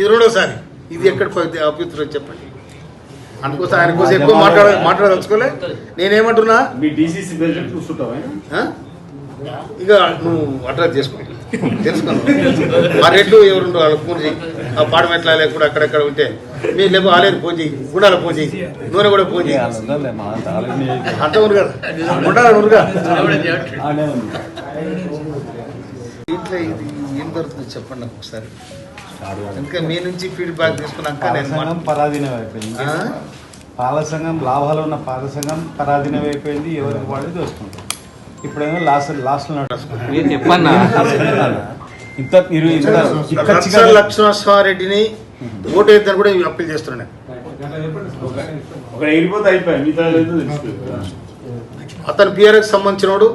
ఇది రెండోసారి. ఇది ఎక్కడ అభ్యుత్తరం చెప్పండి. అందుకోసం ఆయన కోసం ఎక్కువ మాట్లాడ. మాట్లాడదలుచుకోలే. నేనేమంటున్నా? మీ డీసీసీ ప్రెసిడెంట్ చూస్తుంటావా ఆ? ఇక నువ్వు అడ్రస్ చేసుకో. తెలుసుకున్నావు? ఆ రెడ్లు ఎవరు వాళ్ళకి ఫోన్ చేయి ఆ పాడం ఎట్లా లేకుండా అక్కడెక్కడ ఉంటే. మీరు లేకపోతే ఆలేదు ఫోన్ చేయి గుడాల ఫోన్ చేయి నూనె కూడా ఫోన్ చేయి అంత ఉంది కదా? ఉండాలి ఇంట్లో ఇది ఏం దొరుకుతుంది చెప్పండి నాకు ఒకసారి. ఇంకా మీ నుంచి ఫీడ్బ్యాక్ తీసుకున్నాక నేను పరాధీనం అయిపోయింది? పాలసంఘం లాభాలు ఉన్న పాలసంఘం పరాధీనం అయిపోయింది ఎవరికి వాళ్ళు దోసుకుంటారు ఇప్పుడేమో లాస్ట్ లాస్ట్ మీరు చెప్పన్నా? ఇంత మీరు ఇంత లక్ష చిక్కచ్చిగా లక్ష్మణస్వారెడ్డిని ఓటు వేద్దని కూడా అప్పీల్ చేస్తున్నాను. అతను బీఆర్ఎస్ సంబంధించినోడు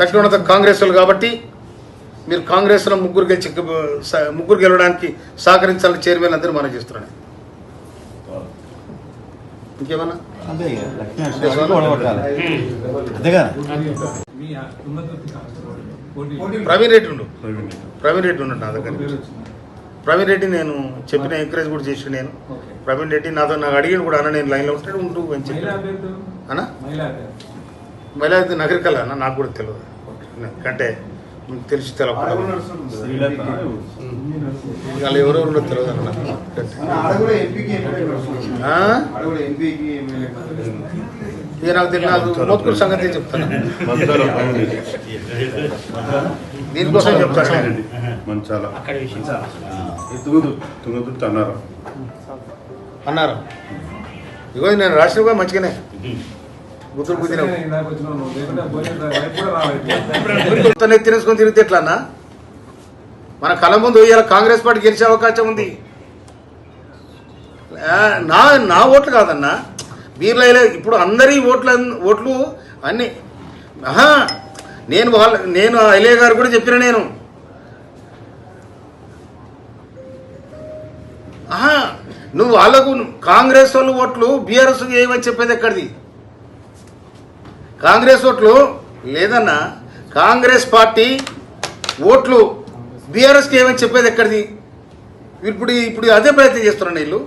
దక్షిణోన్నత కాంగ్రెస్ వాళ్ళు కాబట్టి మీరు కాంగ్రెస్లో ముగ్గురు గెలిచి ముగ్గురు గెలవడానికి సహకరించాలని చైర్మన్ అందరూ మనం చేస్తున్నాను ఇంకేమన్నా? ప్రవీణ్ రెడ్డి ఉండు. ప్రవీణ్ రెడ్డి. ఉన్నాడు నా దగ్గర ప్రవీణ్ రెడ్డి నేను చెప్పిన ఎంకరేజ్ కూడా చేసి నేను. ప్రవీణ్ రెడ్డి నాతో నాకు అడిగాను కూడా అన్న నేను లైన్లో ఉంటాడు ఉండు అని చెప్పి అన్న? మహిళా నగరికల్ అన్న నాకు కూడా తెలియదు అంటే తెలిసి తెలవకుండా వాళ్ళు ఎవరెవరిలో తెలియదు అన్న? ఇక నాకు తెలియదు మోత్కూరు సంగతి చెప్తాను. దీనికోసం చెప్తాను. మంచాల తుంగదు అన్నారు. అన్నారు. ఇగో నేను రాసిన కూడా మంచిగానే. గుర్తులు తినేసుకొని తిరిగితే ఎట్లా అన్న మన కళ్ళ ముందు ఇవాళ కాంగ్రెస్ పార్టీ గెలిచే అవకాశం ఉంది. నా నా ఓట్లు కాదన్నా. వీళ్ళ ఇప్పుడు అందరి ఓట్ల ఓట్లు అన్ని. ఆహా నేను వాళ్ళ నేను ఐలయ్య గారు కూడా చెప్పిన నేను. ఆహా నువ్వు వాళ్ళకు కాంగ్రెస్ వాళ్ళు ఓట్లు బీఆర్ఎస్ ఏమని చెప్పేది ఎక్కడిది? కాంగ్రెస్ ఓట్లు లేదన్నా కాంగ్రెస్ పార్టీ ఓట్లు బీఆర్ఎస్కి ఏమని చెప్పేది ఎక్కడిది? ఇప్పుడు ఇప్పుడు అదే ప్రయత్నం చేస్తున్నాను వీళ్ళు.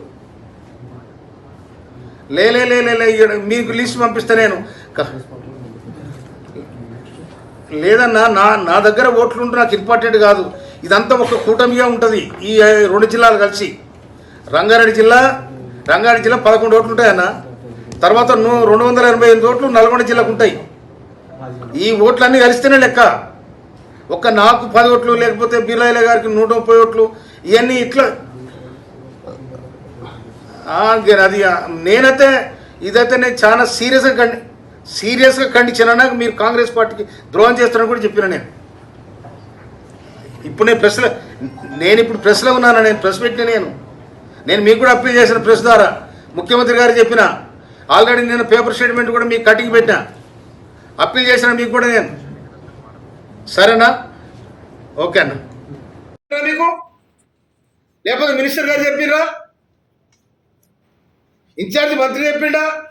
లేలే లే లే మీకు లిస్ట్ పంపిస్తే నేను. లేదన్నా నా నా దగ్గర ఓట్లు ఉంటే నాకు ఇంపార్టెంట్ కాదు. ఇదంతా ఒక కూటమిగా ఉంటుంది ఈ రెండు జిల్లాలు కలిసి. రంగారెడ్డి జిల్లా రంగారెడ్డి జిల్లా పదకొండు ఓట్లు ఉంటాయన్నా తర్వాత రెండు వందల ఎనభై ఎనిమిది ఓట్లు నల్గొండ జిల్లాకు ఉంటాయి. ఈ ఓట్లన్నీ కలిస్తేనే లెక్క. ఒక్క నాకు పది ఓట్లు లేకపోతే బిర్లాయిల గారికి నూట ముప్పై ఓట్లు ఇవన్నీ ఇట్లా. అది నేనైతే ఇదైతే నేను చాలా సీరియస్గా కండి సీరియస్గా ఖండించానన్నా మీరు కాంగ్రెస్ పార్టీకి ద్రోహం చేస్తారని కూడా చెప్పిన నేను. ఇప్పుడు నేను ప్రెస్లో నేను ఇప్పుడు ప్రెస్లో ఉన్నాను? నేను ప్రెస్ పెట్టిన నేను. నేను మీకు కూడా అప్పీల్ చేసిన ప్రెస్ ద్వారా ముఖ్యమంత్రి గారు చెప్పిన ఆల్రెడీ నేను పేపర్ స్టేట్మెంట్ కూడా మీకు కటింగ్ పెట్టినా అప్పీల్ చేసిన మీకు కూడా నేను. సరేనా? ఓకే అన్న. మీకు? లేకపోతే మినిస్టర్ గారు చెప్పిర్రా? ఇన్ఛార్జ్ మంత్రి చెప్పిండా?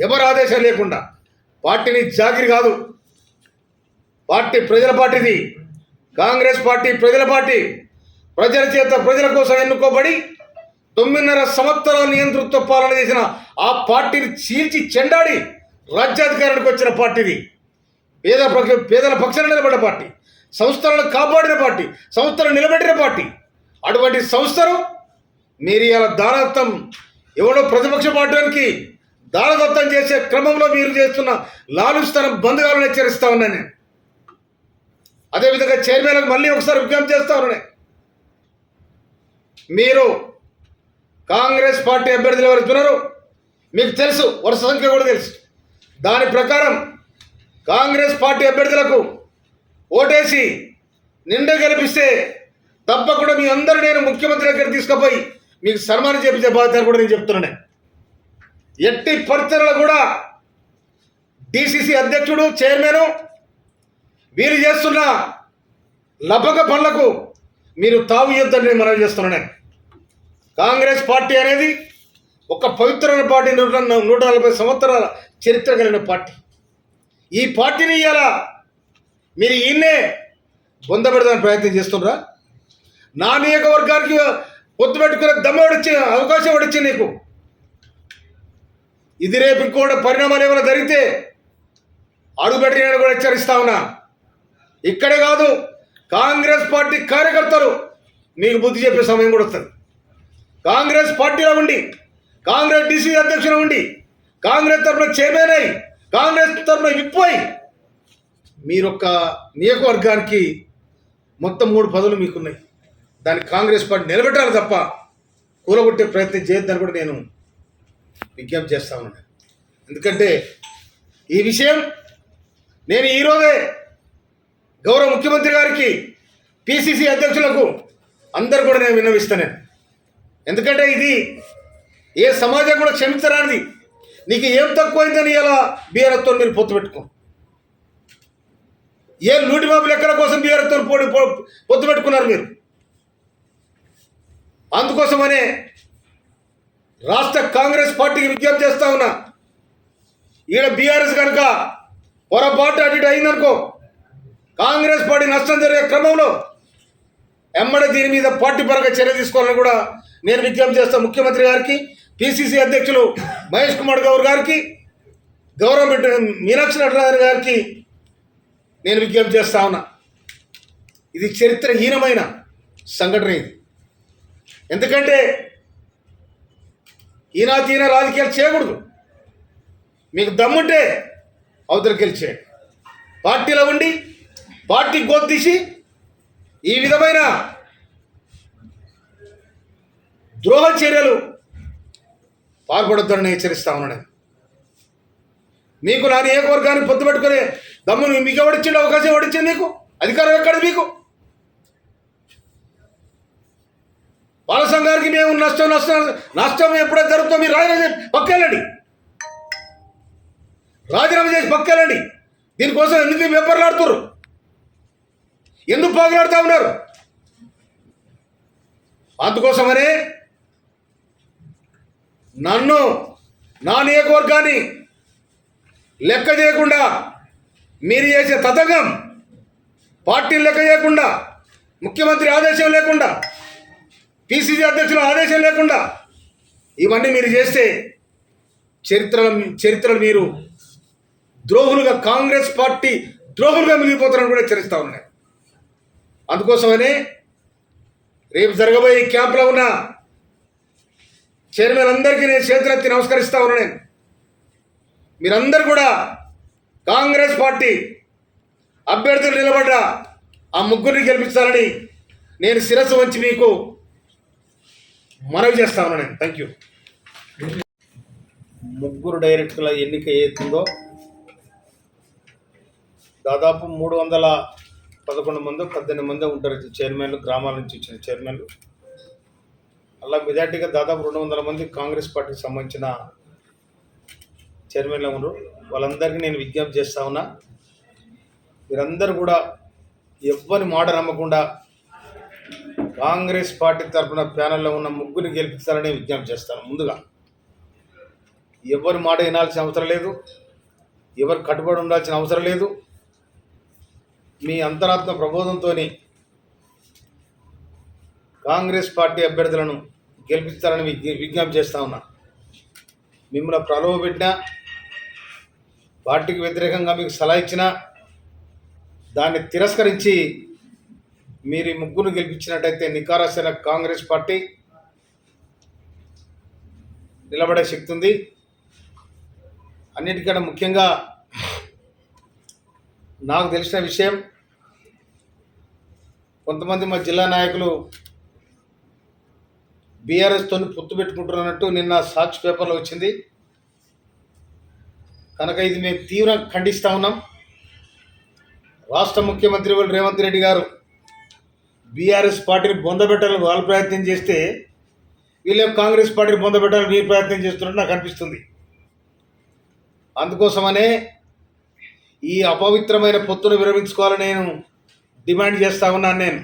ఎవరు ఆదేశం లేకుండా. పార్టీని జాగిరి కాదు. పార్టీ ప్రజల పార్టీది. కాంగ్రెస్ పార్టీ ప్రజల పార్టీ. ప్రజల చేత ప్రజల కోసం ఎన్నుకోబడి తొమ్మిదిన్నర సంవత్సరాల నియంతృత్వ పాలన చేసిన ఆ పార్టీని చీల్చి చెండాడి రాజ్యాధికారానికి వచ్చిన పార్టీది. పేద పక్ష పేదల పక్షాన నిలబడిన పార్టీ సంస్థలను కాపాడిన పార్టీ సంస్థలను నిలబెట్టిన పార్టీ. అటువంటి సంస్థను మీరు ఇలా దానదత్తం ఎవడో ప్రతిపక్ష పార్టీకి దానదత్తం చేసే క్రమంలో మీరు చేస్తున్న లాలుస్తనం బంధుగాలను హెచ్చరిస్తా ఉన్నా నేను. అదేవిధంగా చైర్మన్లకు మళ్ళీ ఒకసారి విజ్ఞప్తి చేస్తా ఉన్నాను మీరు కాంగ్రెస్ పార్టీ అభ్యర్థులు ఎవరుతున్నారు మీకు తెలుసు వరుస సంఖ్య కూడా తెలుసు. దాని ప్రకారం కాంగ్రెస్ పార్టీ అభ్యర్థులకు ఓటేసి నిండ గెలిపిస్తే తప్పకుండా మీ అందరూ నేను ముఖ్యమంత్రి దగ్గర తీసుకుపోయి మీకు సన్మానం చేపించే బాధ్యత కూడా నేను చెప్తున్నాను. ఎట్టి పరిస్థితుల్లో కూడా డిసిసి అధ్యక్షుడు చైర్మన్ వీరు చేస్తున్న లభక పనులకు మీరు తావు ఇద్దని నేను మనవి చేస్తున్నాను. కాంగ్రెస్ పార్టీ అనేది ఒక పవిత్రమైన పార్టీ నూట నూట నలభై సంవత్సరాల చరిత్ర కలిగిన పార్టీ. ఈ పార్టీని ఇవాళ మీరు ఈయన్నే బొందబెడదాని ప్రయత్నం చేస్తున్నారా నా నియోజకవర్గానికి పొత్తు పెట్టుకునే దమ్మ అవకాశం వచ్చింది నీకు? ఇది రేపు ఇంకోటి పరిణామాలు ఏమైనా జరిగితే అడుగుపెట్టి నేను కూడా హెచ్చరిస్తా ఉన్నా. ఇక్కడే కాదు కాంగ్రెస్ పార్టీ కార్యకర్తలు మీకు బుద్ధి చెప్పే సమయం కూడా వస్తుంది. కాంగ్రెస్ పార్టీలో ఉండి కాంగ్రెస్ డీసీ అధ్యక్షులు ఉండి కాంగ్రెస్ తరఫున చైర్మన్ అయి కాంగ్రెస్ తరఫున విప్ మీరొక్క నియోజకవర్గానికి మొత్తం మూడు పదవులు మీకున్నాయి. దాన్ని కాంగ్రెస్ పార్టీ నిలబెట్టాలి తప్ప కూలగొట్టే ప్రయత్నం చేయొద్దని కూడా నేను విజ్ఞప్తి చేస్తా ఉన్నాను. ఎందుకంటే ఈ విషయం నేను ఈరోజే గౌరవ ముఖ్యమంత్రి గారికి పిసిసి అధ్యక్షులకు అందరు కూడా నేను విన్నవిస్తాను. ఎందుకంటే ఇది ఏ సమాజం కూడా క్షమించరానిది. నీకు ఏం తక్కువైందని ఇలా బీఆర్ఎస్తో మీరు పొత్తు పెట్టుకో ఏ లూటి బాబు లెక్కల కోసం బీఆర్ఎస్తో పోటీ పొత్తు పెట్టుకున్నారు మీరు? అందుకోసమనే రాష్ట్ర కాంగ్రెస్ పార్టీకి విజ్ఞప్తి చేస్తా ఉన్నా. ఈడ బీఆర్ఎస్ కనుక పొరపాటు అటు ఇటు అయిందనుకో కాంగ్రెస్ పార్టీ నష్టం జరిగే క్రమంలో ఎమ్మడ దీని మీద పార్టీ పరంగా చర్య తీసుకోవాలని కూడా నేను విజ్ఞప్తి చేస్తాను ముఖ్యమంత్రి గారికి పిసిసి అధ్యక్షులు మహేష్ కుమార్ గౌర్ గారికి గవర్నమెంట్ మీనాక్షి నటరాజన్ గారికి నేను విజ్ఞప్తి చేస్తా ఉన్నా. ఇది చరిత్రహీనమైన సంఘటన ఇది. ఎందుకంటే ఈనా తీన రాజకీయాలు చేయకూడదు. మీకు దమ్ముంటే అవతలకి గెలిచే పార్టీలో ఉండి పార్టీ గోద్దీసి ఈ విధమైన ద్రోహ చర్యలు పాల్పడొద్దని హెచ్చరిస్తా ఉన్నాను. మీకు నా నియోజకవర్గాన్ని పొత్తు పెట్టుకునే దమ్మును మీకు ఎవడిచ్చిండు అవకాశం ఎవడిచ్చింది మీకు అధికారం ఎక్కడ మీకు? వాళ్ళ సంఘానికి మేము నష్టం నష్టం నష్టం ఎప్పుడైతే జరుగుతుందో మీరు రాజీనామా చేసి పక్కెళ్ళండి. రాజీనామా చేసి పక్కెళ్ళండి. దీనికోసం ఎందుకు వెప్పర్లాడుతున్నారు ఎందుకు పోగలాడుతూ ఉన్నారు? అందుకోసమనే నన్ను నా నియోజకవర్గాన్ని లెక్క చేయకుండా మీరు చేసే తతంగం పార్టీని లెక్క చేయకుండా ముఖ్యమంత్రి ఆదేశం లేకుండా పిసిసి అధ్యక్షుల ఆదేశం లేకుండా ఇవన్నీ మీరు చేస్తే చరిత్ర చరిత్రలు మీరు ద్రోహులుగా కాంగ్రెస్ పార్టీ ద్రోహులుగా మిగిలిపోతారని కూడా హెచ్చరిస్తా ఉన్నాయి అందుకోసమనే రేపు జరగబోయే క్యాంప్లో ఉన్న చైర్మన్ అందరికీ నేను చేతులెత్తి నమస్కరిస్తా ఉన్నా నేను. మీరందరూ కూడా కాంగ్రెస్ పార్టీ అభ్యర్థులు నిలబడ్డ ఆ ముగ్గురిని గెలిపించాలని నేను శిరస్సు వంచి మీకు మనవి చేస్తా ఉన్నా నేను. థ్యాంక్ యూ ముగ్గురు డైరెక్టర్ల ఎన్నిక ఏతుందో దాదాపు మూడు వందల పదకొండు మంది పద్దెనిమిది మందో ఉంటారు చైర్మన్లు గ్రామాల నుంచి వచ్చిన చైర్మన్లు. అలా మెజార్టీగా దాదాపు రెండు వందల మంది కాంగ్రెస్ పార్టీకి సంబంధించిన చైర్మన్లు ఉన్నారు. వాళ్ళందరికీ నేను విజ్ఞప్తి చేస్తా ఉన్నా మీరందరూ కూడా ఎవ్వరి మాట నమ్మకుండా కాంగ్రెస్ పార్టీ తరఫున ప్యానెల్లో ఉన్న ముగ్గురిని గెలిపిస్తారని విజ్ఞప్తి చేస్తాను ముందుగా. ఎవరి మాట వినాల్సిన అవసరం లేదు. ఎవరు కట్టుబడి ఉండాల్సిన అవసరం లేదు. మీ అంతరాత్మ ప్రబోధంతో కాంగ్రెస్ పార్టీ అభ్యర్థులను గెలిపించాలని విజ్ఞప్తి చేస్తా ఉన్నా. మిమ్మల్ని ప్రలోభ పెట్టినా పార్టీకి వ్యతిరేకంగా మీకు సలహా ఇచ్చినా దాన్ని తిరస్కరించి మీరు ఈ ముగ్గురు గెలిపించినట్టయితే నికారసైన కాంగ్రెస్ పార్టీ నిలబడే శక్తి ఉంది. అన్నిటికన్నా ముఖ్యంగా నాకు తెలిసిన విషయం కొంతమంది మా జిల్లా నాయకులు బీఆర్ఎస్తో పొత్తు పెట్టుకుంటున్నట్టు నిన్న సాక్షి పేపర్లో వచ్చింది. కనుక ఇది మేము తీవ్రంగా ఖండిస్తూ ఉన్నాం. రాష్ట్ర ముఖ్యమంత్రి రేవంత్ రెడ్డి గారు బీఆర్ఎస్ పార్టీని బొందబెట్టాలని వాళ్ళు ప్రయత్నం చేస్తే వీళ్ళేం కాంగ్రెస్ పార్టీని బొందబెట్టాలని మీరు ప్రయత్నం చేస్తున్నట్టు నాకు అనిపిస్తుంది. అందుకోసమనే ఈ అపవిత్రమైన పొత్తును విరమించుకోవాలని నేను డిమాండ్ చేస్తా ఉన్నాను నేను.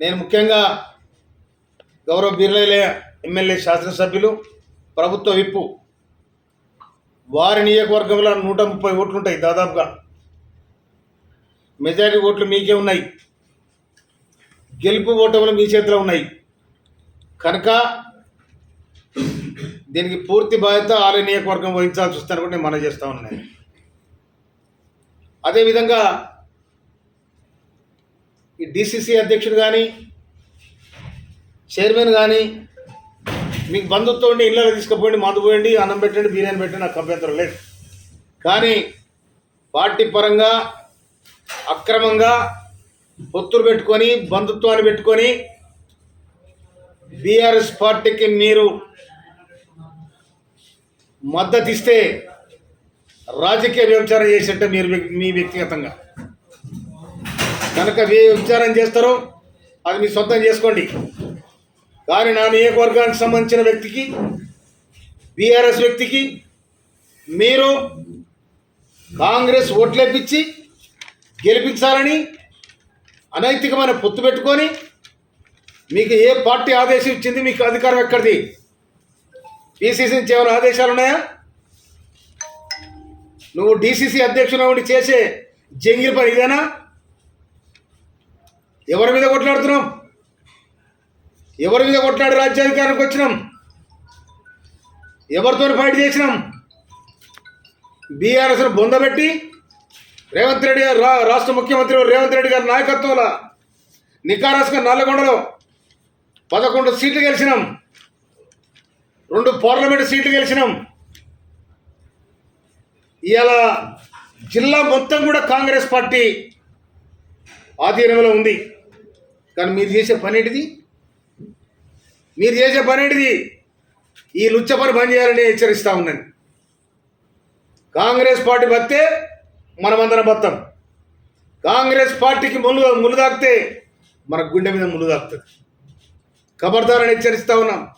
నేను ముఖ్యంగా గౌరవ బిర్లైలే ఎమ్మెల్యే శాసనసభ్యులు ప్రభుత్వ విప్పు వారి నియోజకవర్గంలో నూట ముప్పై ఓట్లు ఉంటాయి దాదాపుగా. మెజారిటీ ఓట్లు మీకే ఉన్నాయి. గెలుపు ఓటములు మీ చేతిలో ఉన్నాయి. కనుక దీనికి పూర్తి బాధ్యత ఆలయ నియోజకవర్గం వహించాల్సి వస్తాను కూడా నేను మనం చేస్తా ఉన్నాను. అదేవిధంగా ఈ డిసిసి అధ్యక్షుడు కానీ చైర్మన్ కానీ మీకు బంధుత్వం ఉండి ఇళ్ళలో తీసుకుపోయండి మందు పోయండి అన్నం పెట్టండి బిర్యానీ పెట్టండి నాకు అభ్యంతరం లేదు. కానీ పార్టీ పరంగా అక్రమంగా పొత్తులు పెట్టుకొని బంధుత్వాన్ని పెట్టుకొని బీఆర్ఎస్ పార్టీకి మీరు మద్దతిస్తే రాజకీయ వ్యభిచారం చేసినట్టే మీరు మీ వ్యక్తిగతంగా. కనుక ఏ వ్యభిచారం చేస్తారో అది మీ సొంతం చేసుకోండి. కానీ నా నియోజకవర్గానికి సంబంధించిన వ్యక్తికి బీఆర్ఎస్ వ్యక్తికి మీరు కాంగ్రెస్ ఓట్లేపించి గెలిపించాలని అనైతికమైన పొత్తు పెట్టుకొని మీకు ఏ పార్టీ ఆదేశం ఇచ్చింది మీకు అధికారం ఎక్కడిది? పీసీసీ నుంచి ఏమైనా ఆదేశాలు ఉన్నాయా నువ్వు డీసీసీ అధ్యక్షుడు ఉండి చేసే జంగిల్ పని ఇదేనా? ఎవరి మీద కొట్లాడుతున్నాం? ఎవరి మీద కొట్లాడి రాజ్యాధికారానికి వచ్చినాం? ఎవరితో ఫైట్ చేసినాం? బీఆర్ఎస్ను బొందబెట్టి రేవంత్ రెడ్డి గారు రా రాష్ట్ర ముఖ్యమంత్రి రేవంత్ రెడ్డి గారి నాయకత్వంలో నికారాస్గా నల్లగొండలో పదకొండు సీట్లు గెలిచినాం. రెండు పార్లమెంట్ సీట్లు గెలిచినాం. ఇవాళ జిల్లా మొత్తం కూడా కాంగ్రెస్ పార్టీ ఆధీనంలో ఉంది. కానీ మీరు చేసే పని ఏంటిది? మీరు చేసే పని ఏంటిది? ఈ లుచ్చ పని బంద్ చేయాలని హెచ్చరిస్తా ఉన్నాను. కాంగ్రెస్ పార్టీ బతే మనమందరం బతాం. కాంగ్రెస్ పార్టీకి ముళ్ళు ముళ్ళు తాకితే మన గుండె మీద ముళ్ళు తాకుతుంది. ఖబర్దారని హెచ్చరిస్తా ఉన్నాం.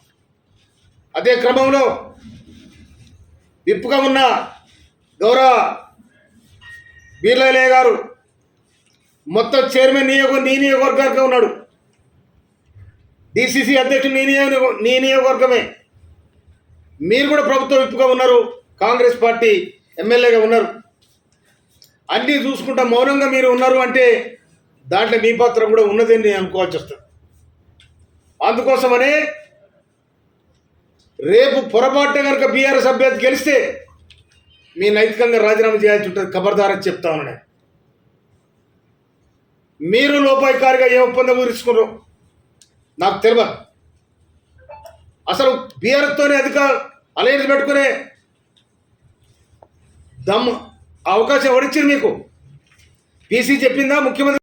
అదే క్రమంలో విప్పుగా ఉన్న గౌరవ బీర్లయ్య గారు మొత్తం చైర్మన్ నియోగ నీ నియోగవర్గంగా ఉన్నాడు. డిసిసి అధ్యక్షుడు నీ నియోగ నీ నియోగవర్గమే. మీరు కూడా ప్రభుత్వం విప్పుగా ఉన్నారు కాంగ్రెస్ పార్టీ ఎమ్మెల్యేగా ఉన్నారు. అన్నీ చూసుకుంటా మౌనంగా మీరు ఉన్నారు అంటే దాంట్లో మీ పాత్ర కూడా ఉన్నదని నేను అనుకోవాల్సి వస్తుంది. అందుకోసమనే రేపు పొరపాటున కనుక బీఆర్ఎస్ అభ్యర్థి గెలిస్తే మీ నైతికంగా రాజీనామా చేయాల్సి ఉంటుంది ఖబర్దారని చెప్తా ఉన్నాను. మీరు లోపాయికారిగా ఏ ఒప్పందం కుదుర్చుకున్నారు నాకు తెలియదు. అసలు బీఆర్ఎస్తోనే అధిక అలయన్స్ పెట్టుకునే దమ్ అవకాశం ఎవరిచ్చింది మీకు? పీసీ చెప్పిందా ముఖ్యమంత్రి